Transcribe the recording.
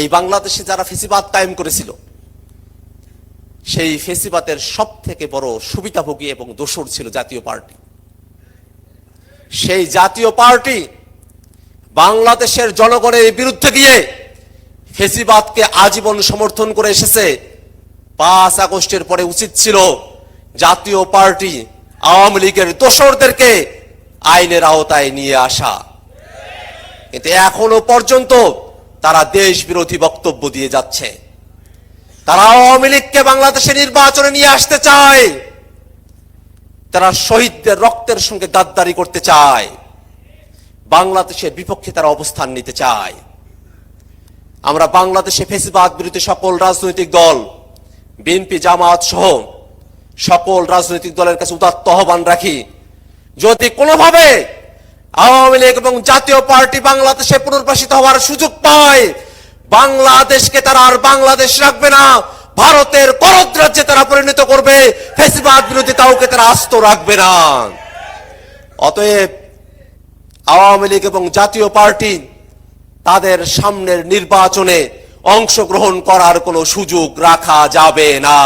এই বাংলাদেশে যারা ফেসিবাদ কায়েম করেছিল, সেই ফেসিবাদের সব থেকে বড় সুবিধাভোগী এবং দোসর ছিল জাতীয় পার্টি। সেই জাতীয় পার্টি বাংলাদেশের জনগণের বিরুদ্ধে গিয়ে ফেসিবাদকে আজীবন সমর্থন করে এসেছে। পাঁচ আগস্টের পরে উচিত ছিল জাতীয় পার্টি আওয়ামী লীগের দোসরদেরকে আইনের আওতায় নিয়ে আসা। কিন্তু এখনও পর্যন্ত তারা দেশ বিরোধী বক্তব্য দিয়ে যাচ্ছে। তারা আওয়ামী লীগকে বাংলাদেশে নির্বাচনে নিয়ে আসতে চায়। তারা শহীদদের রক্তের সঙ্গে গাদ্দারি করতে চায়। বাংলাদেশের বিপক্ষে তারা অবস্থান নিতে চায়। আমরা বাংলাদেশে ফেসিবাদ বিরোধী সকল রাজনৈতিক দল, বিএনপি, জামাত সহ সকল রাজনৈতিক দলের কাছে উদাত্ত আহ্বান রাখি। যদি কোনোভাবে আওয়ামী লীগ এবং জাতীয় পার্টি বাংলাদেশে পুনর্বাসিত হওয়ার সুযোগ পায়। বাংলাদেশকে তারা আর বাংলাদেশ রাখবে না। ভারতের করদ রাজ্যে তারা পরিণত করবে। ফেসিবাদ বিরোধী তাওকে তারা আস্ত রাখবে না। অতএব আওয়ামী লীগ এবং জাতীয় পার্টি তাদের সামনের নির্বাচনে অংশগ্রহণ করার কোনো সুযোগ রাখা যাবে না।